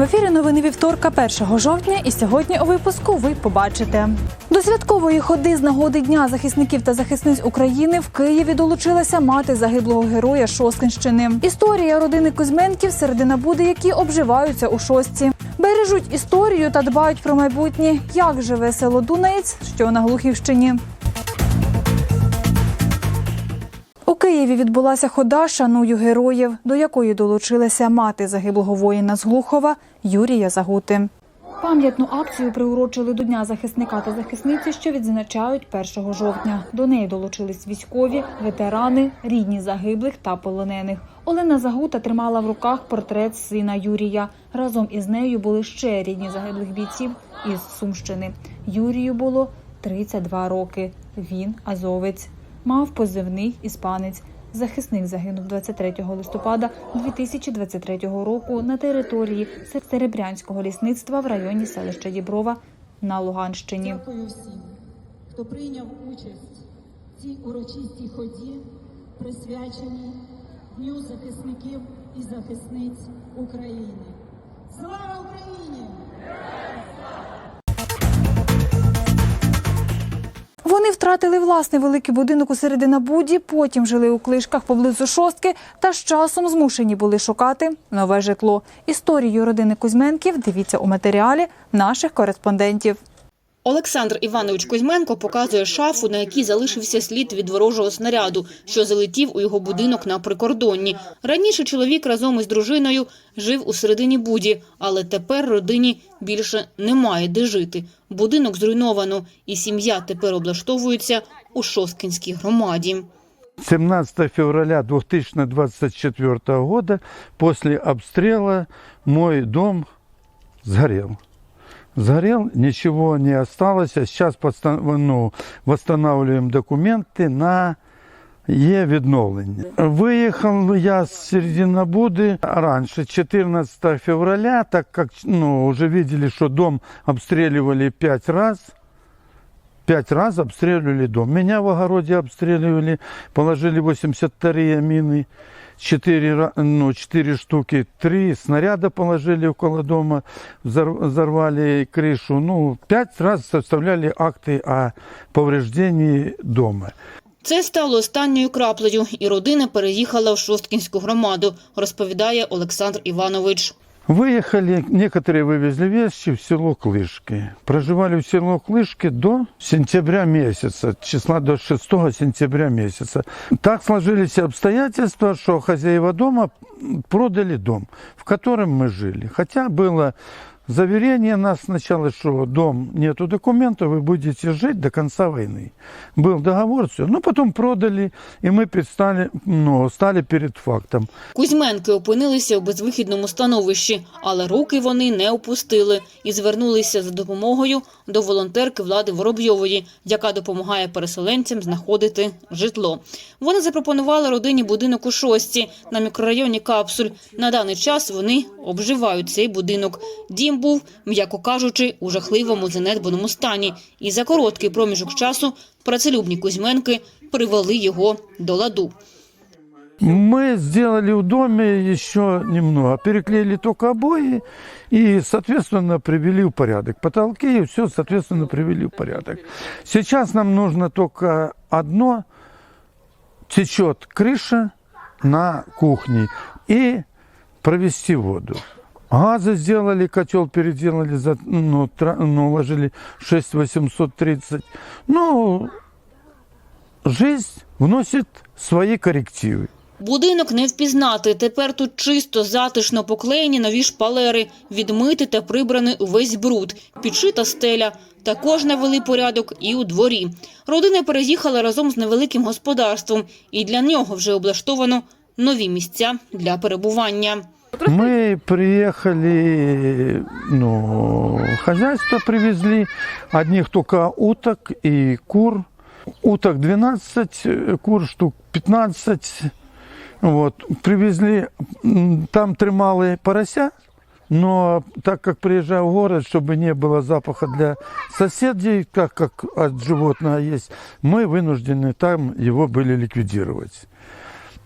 В ефірі новини вівторка 1 жовтня, і сьогодні у випуску ви побачите. До святкової ходи з нагоди Дня захисників та захисниць України в Києві долучилася мати загиблого героя Шосткинщини. Історія родини Кузьменків, середина буде, які обживаються у шостці. Бережуть історію та дбають про майбутнє. Як живе село Дунаєць, що на Глухівщині. Києві відбулася хода Шаную героїв, до якої долучилася мати загиблого воїна з Глухова Юрія Загути. Пам'ятну акцію приурочили до Дня захисника та захисниці, що відзначають 1 жовтня. До неї долучились військові, ветерани, рідні загиблих та полонених. Олена Загута тримала в руках портрет сина Юрія. Разом із нею були ще рідні загиблих бійців із Сумщини. Юрію було 32 роки. Він азовець. Мав позивний іспанець. Захисник загинув 23 листопада 2023 року на території Серебрянського лісництва в районі селища Діброва на Луганщині. Дякую всім, хто прийняв участь в цій урочистій ході, присвяченій Дню захисників і захисниць України. Слава Україні! Вони втратили власний великий будинок у Серединабуді, потім жили у клишках поблизу шостки та з часом змушені були шукати нове житло. Історію родини Кузьменків дивіться у матеріалі наших кореспондентів. Олександр Іванович Кузьменко показує шафу, на якій залишився слід від ворожого снаряду, що залетів у його будинок на прикордонні. Раніше чоловік разом із дружиною жив у середині буді, але тепер родині більше немає де жити. Будинок зруйновано, і сім'я тепер облаштовується у Шосткинській громаді. 17 февраля 2024 года после обстрела мой дом сгорел. Сгорел, ничего не осталось. Сейчас ну, восстанавливаем документы на Е-відновлення. Виїхав я з Серединобуди раньше, 14 февраля, так как ну, уже видели, що дом обстрілювали пять раз. Пять раз обстреливали дом. Меня в огороде обстреливали, положили 82-е мины, 4, ра- ну, 4 штуки, 3 снаряда положили около дома, взор- взорвали крышу. Ну, пять раз составляли акты о повреждении дома. Це стало останньою краплею, і родина переїхала в Шосткінську громаду, розповідає Олександр Іванович. Выехали, некоторые вывезли вещи в село Клышки. Проживали в село Клышки до сентября месяца, числа до 6 сентября месяца. Так сложились обстоятельства, что хозяева дома продали дом, в котором мы жили. Хотя было заверение нас сначала, что дом нету документов, вы будете жить до конца войны. Был договор, все. Но потом продали, и мы предстали, ну, стали перед фактом. Кузьменки опинилися у безвихідному становищі, але руки вони не опустили і звернулися за допомогою до волонтерки Влади Воробйової, яка допомагає переселенцям знаходити житло. Вони запропонували родині будинок у шості на мікрорайоні Капсуль. На даний час вони обживають цей будинок. Дім був, м'яко кажучи, у жахливому занедбаному стані. І за короткий проміжок часу працелюбні Кузьменки привели його до ладу. Мы сделали в доме еще немного, переклеили только обои и, соответственно, привели в порядок. Потолки и все, соответственно, привели в порядок. Сейчас нам нужно только одно. Течет крыша на кухне и провести воду. Газы сделали, котел переделали, за, ну, тра- ну, уложили 6830. Ну, жизнь вносит свои коррективы. Будинок не впізнати. Тепер тут чисто, затишно поклеєні нові шпалери, відмити та прибраний увесь бруд, підшита стеля. Також навели порядок і у дворі. Родина переїхала разом з невеликим господарством, і для нього вже облаштовано нові місця для перебування. Мы приехали, ну, хозяйство привезли, одних только уток и кур. Уток 12, э, кур штук 15. Вот. Привезли, м, там тримали порося, но так как приезжаю в город, чтобы не было запаха для соседей, так как от животного есть, мы вынуждены там его были ликвидировать.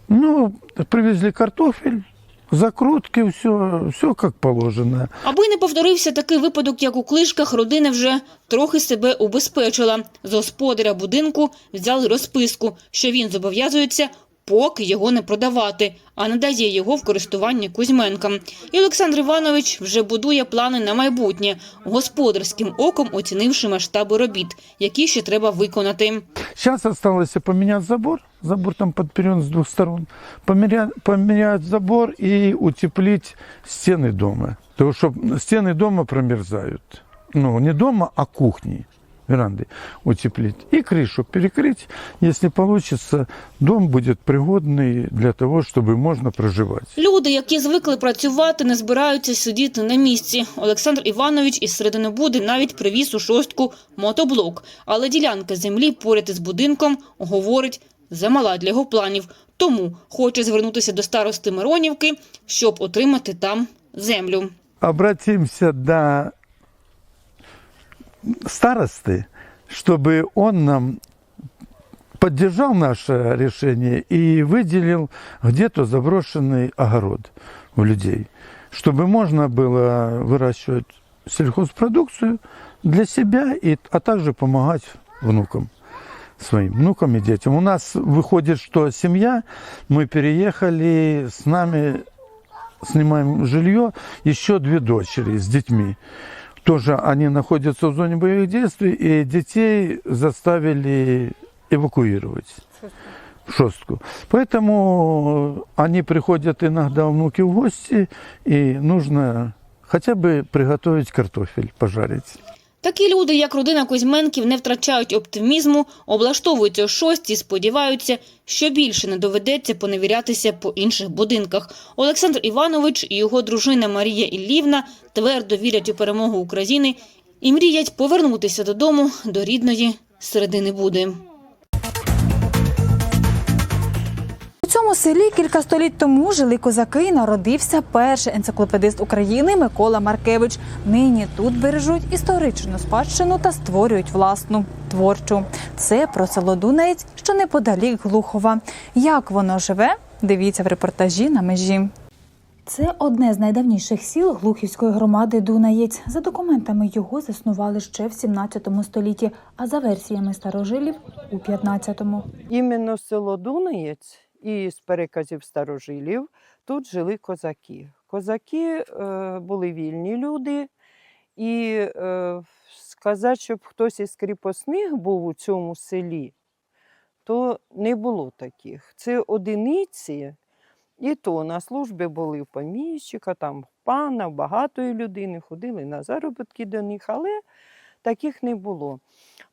Ну, привезли картофель, Закрутки, все, все як положено. Аби не повторився такий випадок, як у Клишках, родина вже трохи себе убезпечила. З господаря будинку взяли розписку, що він зобов'язується поки його не продавати, а не дає його в користування Кузьменкам. І Олександр Іванович вже будує плани на майбутнє, господарським оком оцінивши масштаби робіт, які ще треба виконати. Сейчас осталось поменять забор. Забор там подперен с двух сторон. Поменять забор и утеплить стены дома. Потому что стены дома промерзают. Ну, не дома, а кухни, веранды утеплить. И крышу перекрыть. Если получится, дом будет пригодный для того, чтобы можно проживать. Люди, які звикли працювати, не збираються сидіти на місці. Олександр Іванович із Серединобуди навіть привіз у шостку мотоблок. Але ділянка землі поряд із будинком, говорить, замала для його планів. Тому хоче звернутися до старости Миронівки, щоб отримати там землю. обратимся до старосты, чтобы он нам поддержал наше решение и выделил где-то заброшенный огород у людей, чтобы можно было выращивать сельхозпродукцию для себя, и, а также помогать внукам своим внукам и детям. У нас выходит, что семья, мы переехали, с нами снимаем жилье, еще две дочери с детьми. Тоже они находятся в зоне боевых действий, и детей заставили эвакуировать в шостку. Поэтому они приходят иногда внуки в гости, и нужно хотя бы приготовить картофель, пожарить. Такі люди, як родина Кузьменків, не втрачають оптимізму, облаштовуються о шості сподіваються, що більше не доведеться поневірятися по інших будинках. Олександр Іванович і його дружина Марія Іллівна твердо вірять у перемогу України і мріять повернутися додому до рідної середини Буди. Цьому селі кілька століть тому жили козаки і народився перший енциклопедист України Микола Маркевич. Нині тут бережуть історичну спадщину та створюють власну творчу. Це про село Дунаєць, що неподалік Глухова. Як воно живе? Дивіться в репортажі на межі. Це одне з найдавніших сіл Глухівської громади Дунаєць. За документами його заснували ще в 17 столітті, а за версіями старожилів у 15-му. Іменно село Дунаєць і з переказів старожилів тут жили козаки. Козаки е, були вільні люди, і е, сказати, щоб хтось із кріпосних був у цьому селі, то не було таких. Це одиниці, і то на службі були в поміщика, там в пана, багатої людини, ходили на заробітки до них, але таких не було.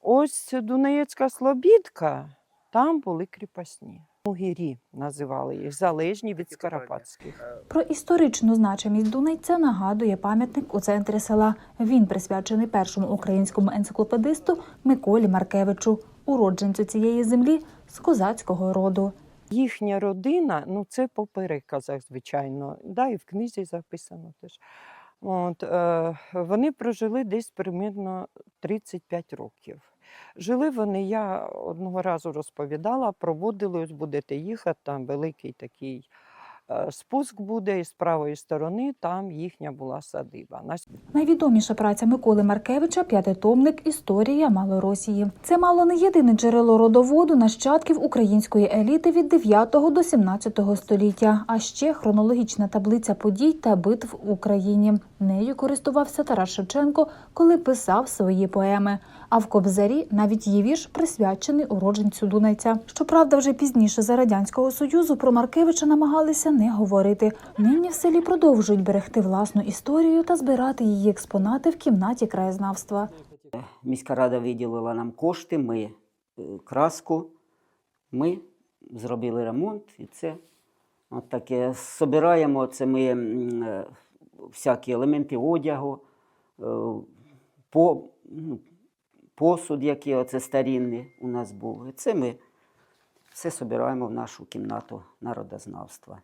Ось Дунаєцька Слобідка, там були кріпосні. Мугірі називали їх, залежні від Скарапатських. Про історичну значимість Дунайця нагадує пам'ятник у центрі села. Він присвячений першому українському енциклопедисту Миколі Маркевичу, уродженцю цієї землі з козацького роду. Їхня родина, ну це по переказах, звичайно, да, і в книзі записано теж. От, е, вони прожили десь примірно 35 років. Жили вони, я одного разу розповідала, проводили, будете їхати, там великий такий е, спуск буде, і з правої сторони там їхня була садиба. На Найвідоміша праця Миколи Маркевича п'ятитомник Історія Малоросії. Це мало не єдине джерело родоводу нащадків української еліти від 9 до 17 століття, а ще хронологічна таблиця подій та битв в Україні. Нею користувався Тарас Шевченко, коли писав свої поеми. А в Кобзарі навіть є вірш присвячений уродженцю Дунайця. Щоправда, вже пізніше за радянського союзу про Маркевича намагалися не говорити. Нині в селі продовжують берегти власну історію та збирати її експонати в кімнаті краєзнавства. Міська рада виділила нам кошти, ми е, краску, ми зробили ремонт і це от таке. Собираємо це ми е, всякі елементи одягу, е, по, ну, посуд, який оце старінний у нас був. І це ми все собираємо в нашу кімнату народознавства.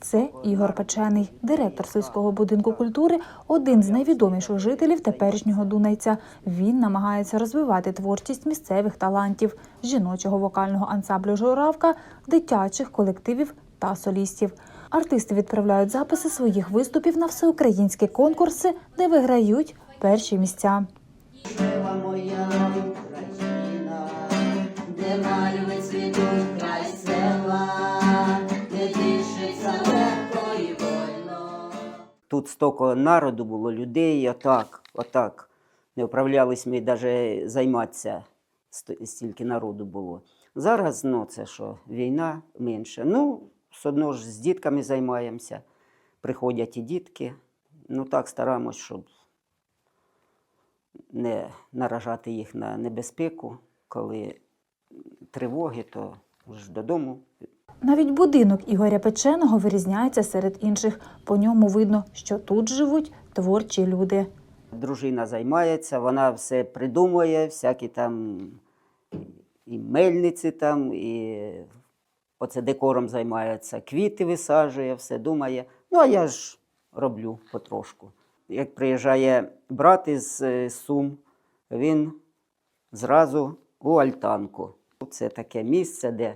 Це Ігор Печений, директор сільського будинку культури, один з найвідоміших жителів теперішнього Дунайця. Він намагається розвивати творчість місцевих талантів, жіночого вокального ансамблю Журавка, дитячих колективів та солістів. Артисти відправляють записи своїх виступів на всеукраїнські конкурси, де виграють перші місця. Жила моя Україна, де мальви цвітуть край села, де дишиться легко і вольно. Тут стільки народу було, людей, отак, отак. Не вправлялись ми навіть займатися, стільки народу було. Зараз, ну, це що, війна менше. Ну, все одно ж з дітками займаємося. Приходять і дітки. Ну так стараємось, щоб не наражати їх на небезпеку, коли тривоги, то ж додому. Навіть будинок Ігоря Печеного вирізняється серед інших. По ньому видно, що тут живуть творчі люди. Дружина займається, вона все придумує, всякі там і мельниці там, і оце декором займається, квіти висаджує, все думає. Ну, а я ж роблю потрошку. Як приїжджає брат із е, Сум, він зразу у альтанку. Це таке місце, де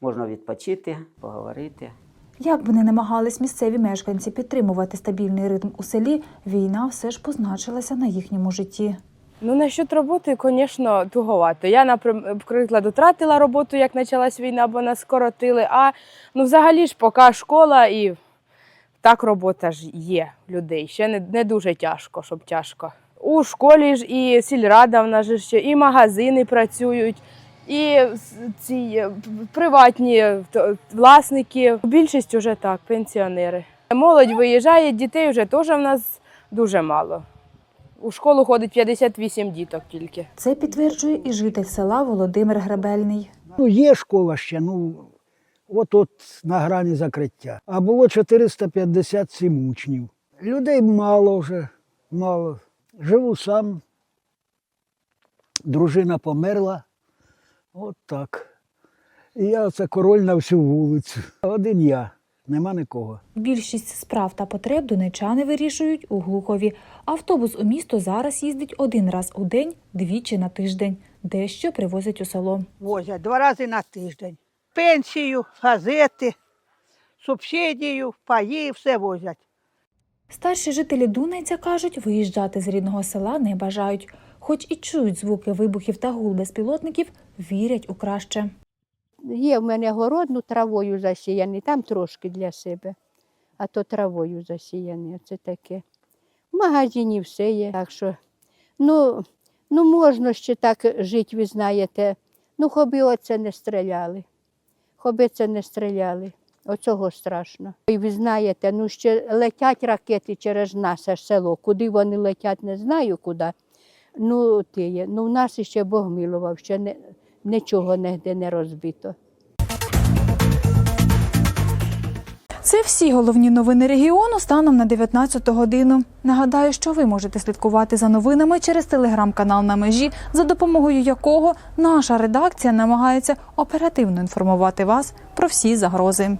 можна відпочити, поговорити. Як би не намагались місцеві мешканці підтримувати стабільний ритм у селі, війна все ж позначилася на їхньому житті. Ну, насчет роботи, звісно, туговато. Я, наприклад, втратила роботу, як почалась війна, бо нас скоротили. А ну, взагалі ж, поки школа і так робота ж є людей. Ще не, не дуже тяжко, щоб тяжко. У школі ж і сільрада в нас же ще, і магазини працюють, і ці е, приватні власники. Більшість вже так, пенсіонери. Молодь виїжджає, дітей вже теж в нас дуже мало. У школу ходить 58 діток тільки. Це підтверджує і житель села Володимир Гребельний. Ну, є школа ще, ну от от на грані закриття. А було 457 учнів. Людей мало вже, мало. Живу сам. Дружина померла. От так. І я оце король на всю вулицю. Один я, нема нікого. Більшість справ та потреб донечани вирішують у Глухові. Автобус у місто зараз їздить один раз у день, двічі на тиждень. Дещо привозять у село. возять два рази на тиждень. Пенсію, газети, субсидію, паї, все возять. Старші жителі Дунайця кажуть, виїжджати з рідного села не бажають. Хоч і чують звуки вибухів та гул безпілотників, вірять у краще. Є в мене город, ну, травою засіяний, там трошки для себе, а то травою засіяний. Це таке. В магазині все є. Так що, ну, ну можна ще так жити, ви знаєте. Ну, хоби оце не стріляли. Хоби це не стріляли. Оцього страшно. І ви знаєте, ну ще летять ракети через наше село. Куди вони летять, не знаю куди. Ну, ти є. ну в нас ще Бог милував, ще не, нічого нігде не розбито. Це всі головні новини регіону станом на 19 годину. Нагадаю, що ви можете слідкувати за новинами через телеграм-канал на межі, за допомогою якого наша редакція намагається оперативно інформувати вас про всі загрози.